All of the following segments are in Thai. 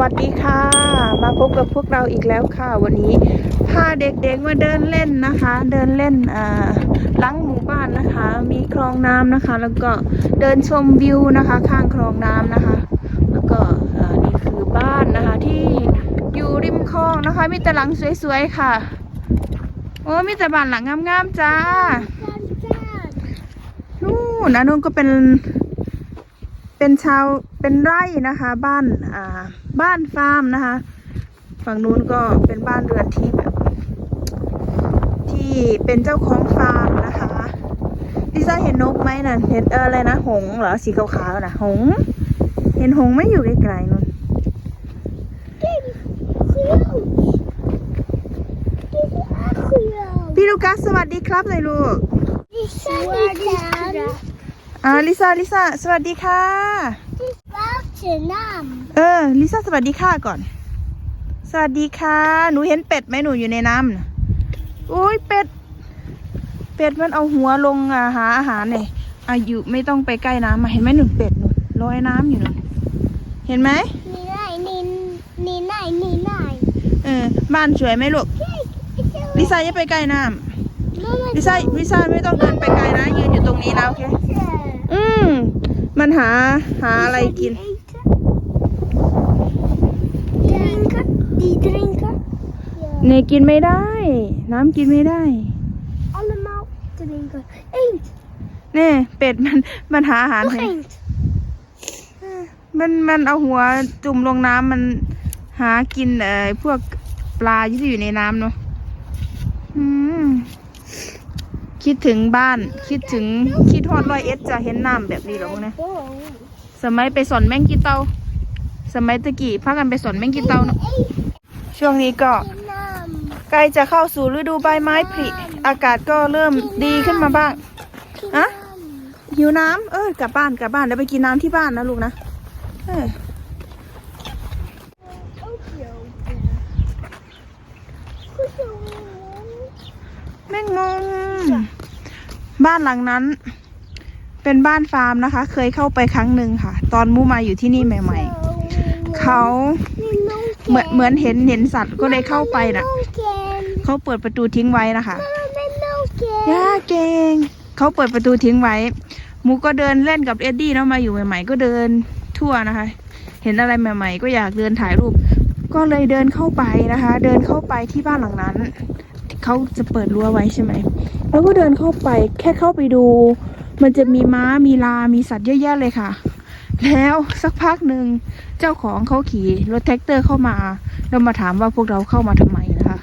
วัสดีค่ะ มาพบกับพวกเราอีกแล้วค่ะ วันนี้พาเด็กๆมาเดินเล่นนะคะ เดินเล่นอ่าหลังหมู่บ้านนะคะ มีคลองน้ำนะคะ แล้วก็เดินชมวิวนะคะ ข้างคลองน้ำนะคะ แล้วก็นี่คือบ้านนะคะที่อยู่ริมคลองนะคะ มีแต่หลังสวยๆค่ะโอ้มีแต่บ้านหลังงามๆจ้านู่นนะนู่นก็เป็นเป็นชาวเป็นไร่นะคะบ้านอ่า บ้านฟาร์มนะคะ ฝั่งนู้นก็เป็นบ้านเรือนที่แบบ ที่เป็นเจ้าของฟาร์มนะคะลิซ่าเห็นนกไหมน่ะเห็นเอออะไรนะหงส์เหรอสีขาวๆน่ะหงส์เห็นหงส์ไหม่อยู่ไกลๆนู่นพี่ลูกัสสวัสดีครับเลยลูกสวัสดีครับอ่าลิซ่าลิซ่าสวัสดีค่ะ บ้านชื่อน้เออลิซ่าสวัสดีค่ะก่อน สวัสดีค่ะ หนูเห็นเป็ดไหมหนูอยู่ในน้ำน่ะโอ้ยเป็ด เป็ดมันเอาหัวลงอ่าหาอาหารเนี่ยอายุไม่ต้องไปใกล้น้ำมาเห็นไหมหนูเป็ดหนูลอยน้ำอยู่หนูเห็นไหมำนี่ไหนนี่นี่ไหนนี่ไหนเออบ้านสวยไหมลูกลิซ่าอย่าไปใกล้น้ำลิซ่าลิซ่าไม่ต้องเดินไปไกลนะยืนอยู่ตรงนี้นะโอเคอืมมันหาหาอะไรกิน drinken. เนยกินไม่ได้น้ำกินไม่ได้ Allemaal drinken. Eend, เน่เป็ดมันมันหาอาหาร nog ให้ eend. มันมันเอาหัวจุ่มลงน้ำมันหากินเอ่อพวกปลาที่อยู่ในน้ำเนาะอืมคิดถึงบ้าน คิดถึงคิดฮอดร้อยเอ็ดจะเห็นน้ำแบบนี้หรอพวกนะ Oh. สมัยไปสอนแมงกีเตาสมัยตะกี้พากันไปสอนแมงกีเตาเนาะ ช่วงนี้ก็ใกล้จะเข้าสู่ฤดูใบไม้ผลิอากาศก็เริ่มดีขึ้นมาบ้างอะหิวน้ำเออกลับบ้านกลับบ้านแล้วไปกินน้ำที่บ้านนะลูกนะเออแมงมุมบ้านหลังนั้น เป็นบ้านฟาร์มนะคะ เคยเข้าไปครั้งหนึ่งค่ะ ตอนมูมาอยู่ที่นี่ใหม่ ๆเขา เหมือนเหมือนเห็นเห็นสัตว์ก็เลยเข้าไปน่ะเขาเปิดประตูทิ้งไว้นะคะย่าเก่งเขาเปิดประตูทิ้งไว้มูก็เดินเล่นกับเอ็ดดี้เนาะมาอยู่ใหม่ ๆ ก็เดินทั่วนะคะ เห็นอะไรใหม่ ๆ ก็อยากเดินถ่ายรูป ก็เลยเดินเข้าไปนะคะ เดินเข้าไปที่บ้านหลังนั้นเขาจะเปิดรั้วไว้ใช่ไหมแล้วก็เดินเข้าไปแค่เข้าไปดู มันจะมีม้ามีลา มีสัตว์เยอะแยะเลยค่ะ แล้วสักพักหนึ่งเจ้าของเขาขี่รถแท็กเตอร์เข้ามาแล้วมาถามว่าพวกเราเข้ามาทำไมนะคะ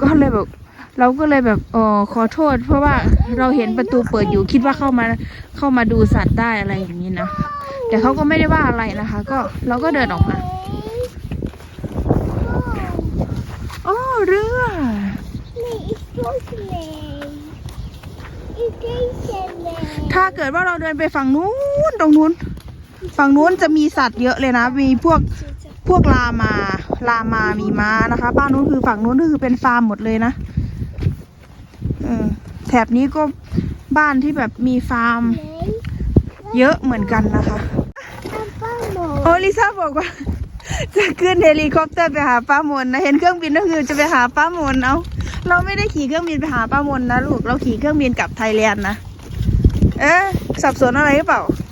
ก็เลยแบบเราก็เลยแบบเออขอโทษ เพราะว่าเราเห็นประตูเปิดอยู่คิดว่าเข้ามาเข้ามาดูสัตว์ได้อะไรอย่างนี้นะแต่เขาก็ไม่ได้ว่าอะไรนะคะ ก็เราก็เดินออกมาอ๋อเรือ Nee, ik vond mee. Ik deze mee. ถ้าเกิดว่าเราเดินไปฝั่งนู้นตรงนู้น ฝั่งนู้นจะมีสัตว์เยอะเลยนะ มีพวกพวกลามาลามามีม้านะคะ บ้านนู้นคือฝั่งนู้นก็คือเป็นฟาร์มหมดเลยนะเออแถบนี้ก็บ้านที่แบบมีฟาร์ม Nee. เยอะเหมือนกันนะคะ En Pamo. โอ้ลิซ่าบอกว่า จะขึ้นเฮลิคอปเตอร์ไปหาป้ามนนะ เห็นเครื่องบินก็คือจะไปหาป้ามนเอาเราไม่ได้ขี่เครื่องบินไปหาป้ามนนะลูก เราขี่เครื่องบินกลับไทยแลนด์นะ เอ๊ะสับสนอะไรหรือเปล่า Nee.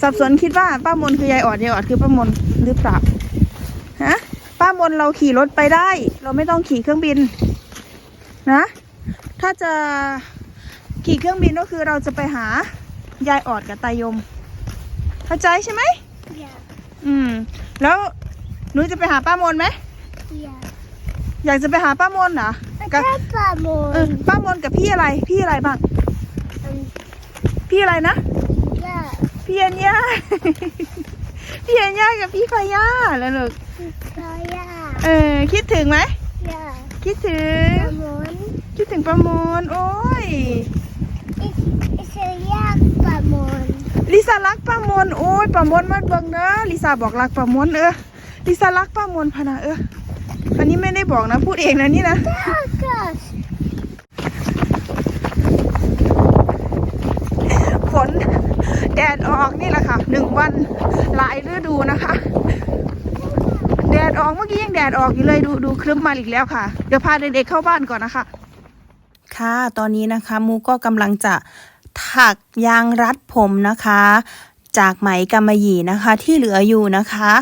สับสนคิดว่าป้ามนคือยายออดยายออดคือป้ามนหรือเปล่าฮะป้ามนเราขี่รถไปได้ เราไม่ต้องขี่เครื่องบินนะ ถ้าจะขี่เครื่องบินก็คือเราจะไปหายายออดกับตายม เข้าใจใช่ไหม Ja. อืม แล้วหนูจะไปหาป้ามนไหม Ja. อยากจะไปหาป้ามนเหรอ Ik กับ heb Pamo. เออป้ามนกับพี่อะไร พี่อะไรบ้าง En พี่อะไรนะ ja. พี่อัญญาพี่อัญญากับพี่พายาแล้วลูก Oh ja. เออคิดถึงไหม Ja. คิดถึง Pamon. คิดถึงป้ามนโอ้ย Ik, ik zeg ja, Pamon. ลิซ่ารักป้ามนโอ้ยป้ามนมาเบิ่งเด้อลิซ่าบอกรักป้ามนเออลิซ่ารักป้ามนพะนะเอออันนี้ไม่ได้บอกนะพูดเองนะนี่นะ Telkens. ฝน แดดออกนี่แหละค่ะหนึ่งวันหลายฤดูนะคะ แดดออกเมื่อกี้ยังแดดออกอยู่เลยดูดูครึ้มมาอีกแล้วค่ะ เดี๋ยวพาเด็กๆเข้าบ้านก่อนนะคะ ค่ะตอนนี้นะคะมูก็กำลังจะถักยางรัดผมนะคะ จากไหมกำมะหยี่นะคะที่เหลืออยู่นะคะ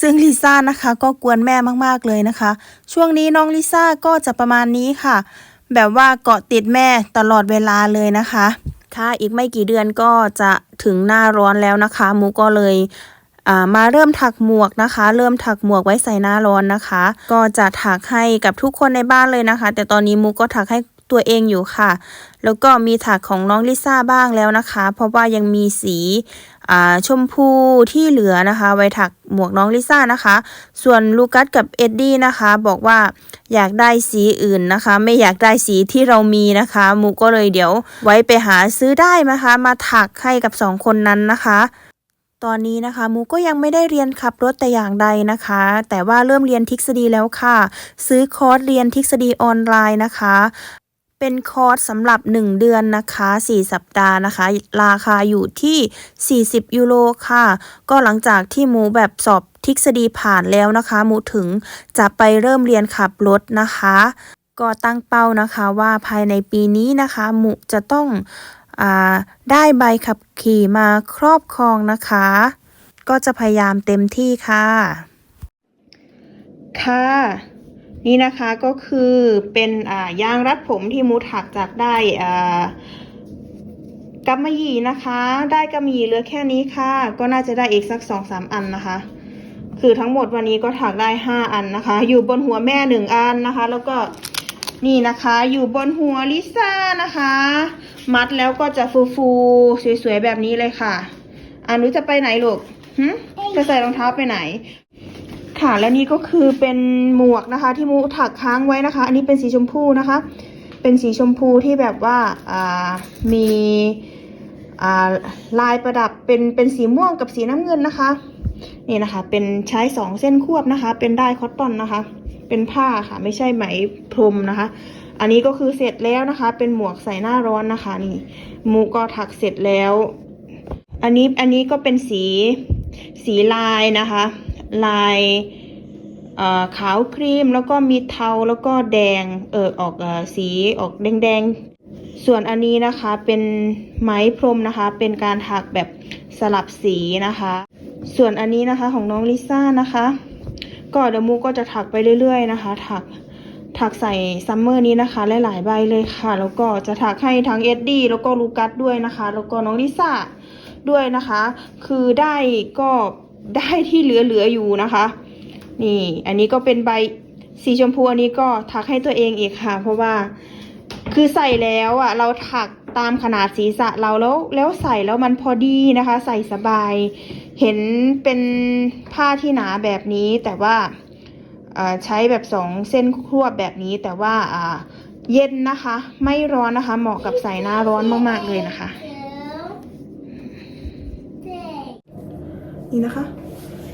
ซึ่งลิซ่านะคะก็กวนแม่มากๆเลยนะคะ ช่วงนี้น้องลิซ่าก็จะประมาณนี้ค่ะ แบบว่าเกาะติดแม่ตลอดเวลาเลยนะคะ ค่ะอีกไม่กี่เดือนก็จะถึงหน้าร้อนแล้วนะคะ มูก็เลยอ่ามาเริ่มถักหมวกนะคะ เริ่มถักหมวกไว้ใส่หน้าร้อนนะคะ ก็จะถักให้กับทุกคนในบ้านเลยนะคะ แต่ตอนนี้มูก็ถักให้ตัวเองอยู่ค่ะ แล้วก็มีถักของน้องลิซ่าบ้างแล้วนะคะ เพราะว่ายังมีสี ชมพูที่เหลือนะคะ ไว้ถักหมวกน้องลิซ่านะคะ ส่วนลูกัสกับเอ็ดดี้นะคะ บอกว่าอยากได้สีอื่นนะคะ ไม่อยากได้สีที่เรามีนะคะมูก็เลยเดี๋ยวไว้ไปหาซื้อได้นะคะ มาถักให้กับสองคนนั้นนะคะตอนนี้นะคะมูก็ยังไม่ได้เรียนขับรถแต่อย่างใดนะคะ แต่ว่าเริ่มเรียนทฤษฎีแล้วค่ะ ซื้อคอร์สเรียนทฤษฎีออนไลน์นะคะ เป็นคอร์สสำหรับ 1 เดือนนะคะ 4 สัปดาห์นะคะ ราคาอยู่ที่ 40 ยูโรค่ะ ก็หลังจากที่หมูแบบสอบทฤษฎีผ่านแล้วนะคะ หมูถึงจะไปเริ่มเรียนขับรถนะคะ ก็ตั้งเป้านะคะว่าภายในปีนี้นะคะ หมูจะต้องอาได้ใบขับขี่มาครอบครองนะคะ ก็จะพยายามเต็มที่ค่ะ ค่ะ นี่นะคะก็คือเป็นยางรัดผมที่มูถักจากได้อ่ากำมะหยี่นะคะ ได้กำมะหยี่เหลือแค่นี้ค่ะ ก็น่าจะได้อีกสักสองสามอันนะคะ คือทั้งหมดวันนี้ก็ถักได้ห้าอันนะคะ อยู่บนหัวแม่หนึ่งอันนะคะ แล้วก็นี่นะคะอยู่บนหัวลิซ่านะคะ มัดแล้วก็จะฟูๆสวยๆแบบนี้เลยค่ะอานุจะไปไหนลูกหึจะใส่รองเท้าไปไหน ค่ะและนี่ก็คือเป็นหมวกนะคะ ที่มูถักค้างไว้นะคะ อันนี้เป็นสีชมพูนะคะ เป็นสีชมพูที่แบบว่าามีาลายประดับเป็นเป็นสีม่วงกับสีน้ำเงินนะคะ นี่นะคะ เป็นใช้สองเส้นควบนะคะ เป็นได้คอตตอนนะคะ เป็นผ้าค่ะ ไม่ใช่ไหมพรมนะคะ อันนี้ก็คือเสร็จแล้วนะคะ เป็นหมวกใส่หน้าร้อนนะคะ นี่มูก็ถักเสร็จแล้ว อันนี้อันนี้ก็เป็นสีสีลายนะคะ ลายขาวครีมแล้วก็มีเทาแล้วก็แดงเออออกอสีออกแดงๆ ส่วนอันนี้นะคะเป็นไหมพรมนะคะ เป็นการถักแบบสลับสีนะคะ ส่วนอันนี้นะคะของน้องลิซ่านะคะ ก็เดมูก็จะถักไปเรื่อยๆนะคะ ถักถักใส่ซัมเมอร์นี้นะคะหลายๆใบเลยค่ะ แล้วก็จะถักให้ทั้งเอ็ดดี้แล้วก็ลูกัสด้วยนะคะ แล้วก็น้องลิซ่าด้วยนะคะ คือได้ก็ ได้ที่เหลือๆอยู่นะคะ นี่อันนี้ก็เป็นใบสีชมพูอันนี้ก็ถักให้ตัวเองอีกค่ะ เพราะว่าคือใส่แล้วอะเราถักตามขนาดศีรษะเราแล้วแล้วใส่แล้วมันพอดีนะคะ ใส่สบาย เห็นเป็นผ้าที่หนาแบบนี้ แต่ว่าใช้แบบสองเส้นควบแบบนี้แต่ว่าเย็นนะคะ ไม่ร้อนนะคะ เหมาะกับใส่หน้าร้อนมากๆเลยนะคะ นี่นะคะ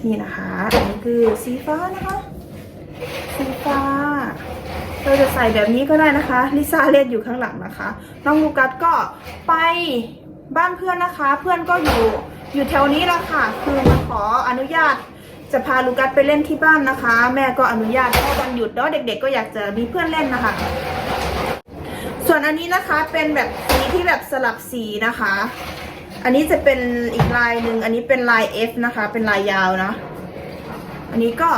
นี่นะคะอันนี้คือสีฟ้านะคะ สีฟ้า เราจะใส่แบบนี้ก็ได้นะคะลิซ่าเล่นอยู่ข้างหลังนะคะ น้องลูกัสก็ไปบ้านเพื่อนนะคะ เพื่อนก็อยู่อยู่แถวนี้ละค่ะ คือมาขออนุญาตจะพาลูกัสไปเล่นที่บ้านนะคะ แม่ก็อนุญาตเพราะวันหยุดเนาะเด็ก ๆ ก็อยากจะมีเพื่อนเล่นนะคะ ส่วนอันนี้นะคะเป็นแบบสีที่แบบสลับสีนะคะ อันนี้จะเป็นอีกลายหนึ่ง อันนี้เป็นลาย F นะคะ เป็นลายยาวนะ อันนี้ก็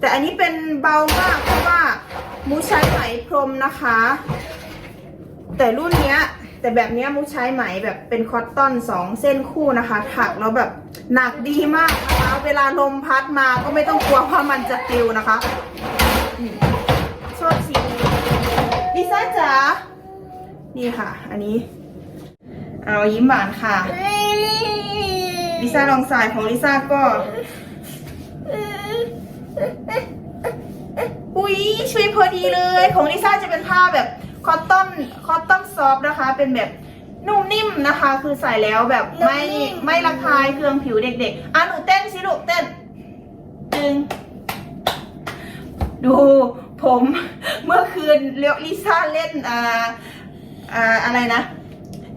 แต่อันนี้เป็นเบามากเพราะว่ามูใช้ไหมพรมนะคะ แต่รุ่นเนี้ย แต่แบบเนี้ยมูใช้ไหมแบบเป็นคอตตอนสองเส้นคู่นะคะถักแล้วแบบหนักดีมากนะคะ เวลาลมพัดมาก็ไม่ต้องกลัวว่ามันจะปลิวนะคะชอบสีนี้ลิซ่าจ๋านี่ค่ะ อันนี้ เอายิ้มหวานค่ะ ลิซ่าลองสายของลิซ่าก็อุ๊ยช่วยพอดีเลย ของลิซ่าจะเป็นผ้าแบบคอตตอนคอตตอนซอฟนะคะ เป็นแบบนุ่มนิ่มนะคะ คือใส่แล้วแบบไม่นุ่มนิ่มไม่ระคายเคืองผิวเด็กๆอะหนูเต้นสิลูกเต้นหนึ่งดูผมเมื่อคืนเลี้ยวลิซ่าเล่นอ่าอ่าอะไรนะ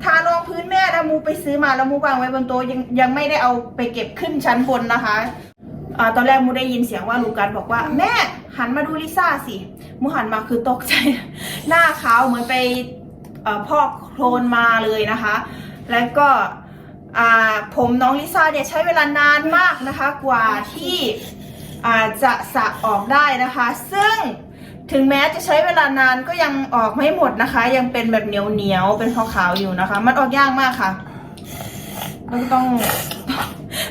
ทารองพื้นแม่นะมูไปซื้อมาล้วมูวางไว้บนโต๊ะยังยังไม่ได้เอาไปเก็บขึ้นชั้นบนนะคะอ่าตอนแรกมูได้ยินเสียงว่าลูกันบอกว่าแม่หันมาดูลิซ่าสิมูหันมาคือตกใจ หน้าขาวเหมือนไปอพอกโคลนมาเลยนะคะ แล้วก็ผมน้องลิซ่าเนี่ยใช้เวลานานมากนะคะ กว่าที่จะสระออกได้นะคะ ซึ่ง ถึงแม้จะใช้เวลานานก็ยังออกไม่หมดนะคะ ยังเป็นแบบเหนียวเหนียวๆเป็นขาวๆอยู่นะคะ มันออกยากมากค่ะแล้วก็ต้อง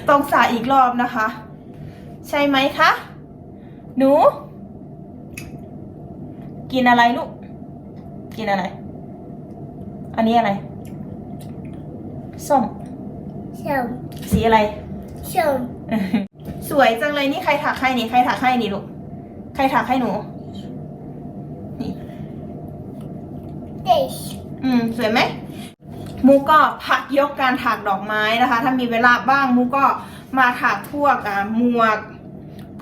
ต้องสระอีกรอบนะคะ ใช่ไหมคะหนู กินอะไรลูกกินอะไร อันนี้อะไรส้มชมสีอะไรชมสวยจังเลยนี่ใครถักให้นี่ใครถักให้นี่ลูกใครถักให้หนูนี่ dish อืมสวยไหมมูก็พักยกการถักดอกไม้นะคะ ถ้ามีเวลาบ้างมูก็มาถักพวกอ่าหมวก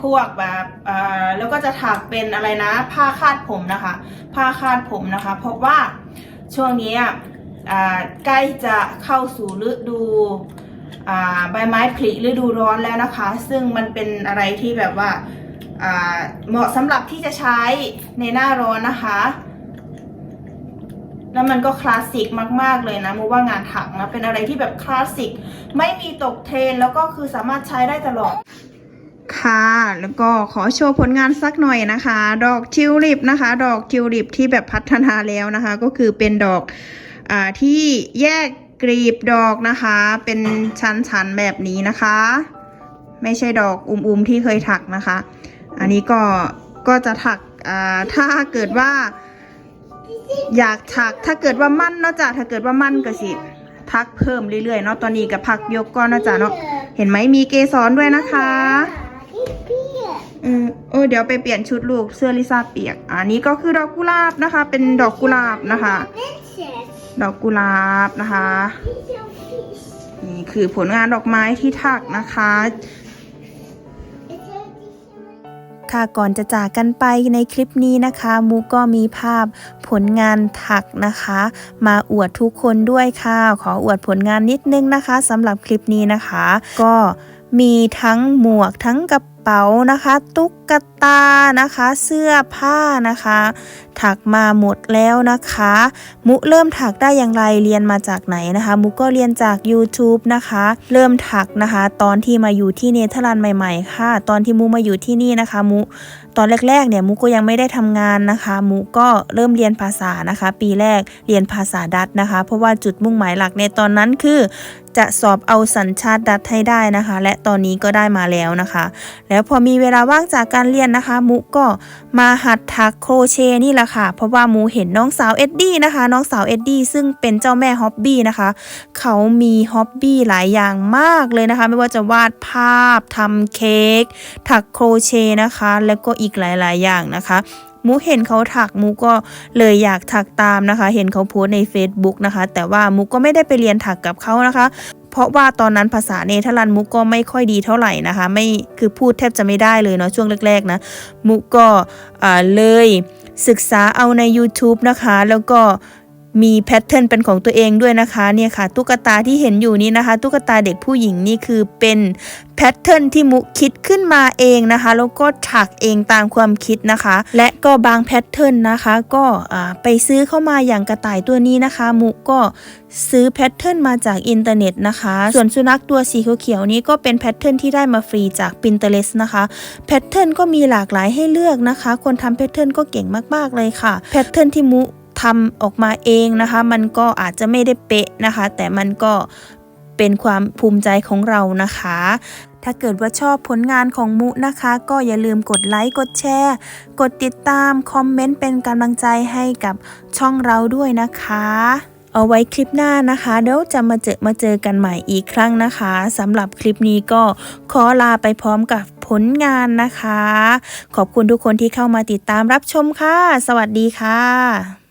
พวกแบบอ่าแล้วก็จะถักเป็นอะไรนะ ผ้าคาดผมนะคะ ผ้าคาดผมนะคะ เพราะว่าช่วงนี้อะอ่าใกล้จะเข้าสู่ฤดูอ่าใบไม้ผลิฤดูร้อนแล้วนะคะ ซึ่งมันเป็นอะไรที่แบบว่าเหมาะสำหรับที่จะใช้ในหน้าร้อนนะคะ แล้วมันก็คลาสสิกมาก ๆ เลยนะมูว่างานถักนะเป็นอะไรที่แบบคลาสสิก ไม่มีตกเทรนแล้วก็คือสามารถใช้ได้ตลอด ค่ะ แล้วก็ขอโชว์ผลงานสักหน่อยนะคะ ดอกทิวลิปนะคะ ดอกทิวลิปที่แบบพัฒนาแล้วนะคะ ก็คือเป็นดอกอที่แยกกลีบดอกนะคะ เป็นชั้นๆแบบนี้นะคะ ไม่ใช่ดอกอุ้มๆที่เคยถักนะคะ อันนี้ก็ก็จะถักอ่าถ้าเกิดว่า อยากถักถ้าเกิดว่ามั่นเนาะจ้ะถ้าเกิดว่ามั่นก็สิทักเพิ่มเรื่อยๆเนาะตอนนี้กับพักยกก้อนเนาะจ้ะเนาะเห็นไหมมีเกสรด้วยนะคะเออเออเดี๋ยวไปเปลี่ยนชุดลูกเสื้อลิซ่าเปียก อันนี้ก็คือดอกกุหลาบนะคะ เป็นดอกกุหลาบนะคะ ดอกกุหลาบนะคะ นี่คือผลงานดอกไม้ที่ถักนะคะ ค่ะก่อนจะจากกันไปในคลิปนี้นะคะ มูก็มีภาพผลงานถักนะคะ มาอวดทุกคนด้วยค่ะ ขออวดผลงานนิดนึงนะคะสำหรับคลิปนี้นะคะ ก็มีทั้งหมวกทั้งกระเป๋านะคะ ตุ๊กตานะคะ เสื้อผ้านะคะ ถักมาหมดแล้วนะคะ มุเริ่มถักได้อย่างไรเรียนมาจากไหนนะคะ มุก็เรียนจาก YouTube นะคะ เริ่มถักนะคะ ตอนที่มาอยู่ที่เนเธอร์แลนด์ใหม่ ๆ ค่ะ ตอนที่มุมาอยู่ที่นี่นะคะ มุตอนแรกๆเนี่ยมุก็ยังไม่ได้ทำงานนะคะ มุก็เริ่มเรียนภาษานะคะ ปีแรกเรียนภาษาดัตนะคะ เพราะว่าจุดมุ่งหมายหลักในตอนนั้นคือจะสอบเอาสัญชาติดัตให้ได้นะคะ และตอนนี้ก็ได้มาแล้วนะคะ แล้วพอมีเวลาว่างจากการเรียนนะคะ มุก็มาหัดถักโครเชต์นี่แหละค่ะ เพราะว่ามูเห็นน้องสาวเอ็ดดี้นะคะ น้องสาวเอ็ดดี้ซึ่งเป็นเจ้าแม่ฮ็อบบี้นะคะ เขามีฮ็อบบี้หลายอย่างมากเลยนะคะ ไม่ว่าจะวาดภาพทำเค้กถักโครเชต์นะคะ แล้วก็อีกหลาย ๆ อย่างนะคะมูเห็นเขาถักมูก็เลยอยากถักตามนะคะ เห็นเขาโพสใน Facebook นะคะ แต่ว่ามูก็ไม่ได้ไปเรียนถักกับเขานะคะ เพราะว่าตอนนั้นภาษาเนเธอร์แลนด์มุกก็ไม่ค่อยดีเท่าไหร่นะคะ ไม่คือพูดแทบจะไม่ได้เลยเนาะช่วงแรกๆนะมุกก็อ่าเลย ศึกษาเอาใน YouTube นะคะ แล้วก็ มีแพทเทิร์นเป็นของตัวเองด้วยนะคะเนี่ยค่ะ ตุ๊กตาที่เห็นอยู่นี้นะคะ ตุ๊กตาเด็กผู้หญิงนี่คือเป็นแพทเทิร์นที่มุคิดขึ้นมาเองนะคะ แล้วก็ถักเองตามความคิดนะคะ และก็บางแพทเทิร์นนะคะ ก็ไปซื้อเข้ามาอย่างกระต่ายตัวนี้นะคะ มุกก็ซื้อแพทเทิร์นมาจากอินเทอร์เน็ตนะคะ ส่วนสุนัขตัวสีเขียวๆนี้ก็เป็นแพทเทิร์นที่ได้มาฟรีจาก Pinterest นะคะแพทเทิร์นก็มีหลากหลายให้เลือกนะคะ คนทำแพทเทิร์นก็เก่งมากๆเลยค่ะแพทเทิร์นที่มุ ทำออกมาเองนะคะ มันก็อาจจะไม่ได้เป๊ะนะคะ แต่มันก็เป็นความภูมิใจของเรานะคะ ถ้าเกิดว่าชอบผลงานของมุนะคะ ก็อย่าลืมกดไลค์ กดแชร์ กดติดตาม คอมเมนต์เป็นกำลังใจให้กับช่องเราด้วยนะคะ เอาไว้คลิปหน้านะคะ เดี๋ยวจะมาเจอมาเจอกันใหม่อีกครั้งนะคะสำหรับคลิปนี้ก็ขอลาไปพร้อมกับผลงานนะคะ ขอบคุณทุกคนที่เข้ามาติดตามรับชมค่ะ สวัสดีค่ะ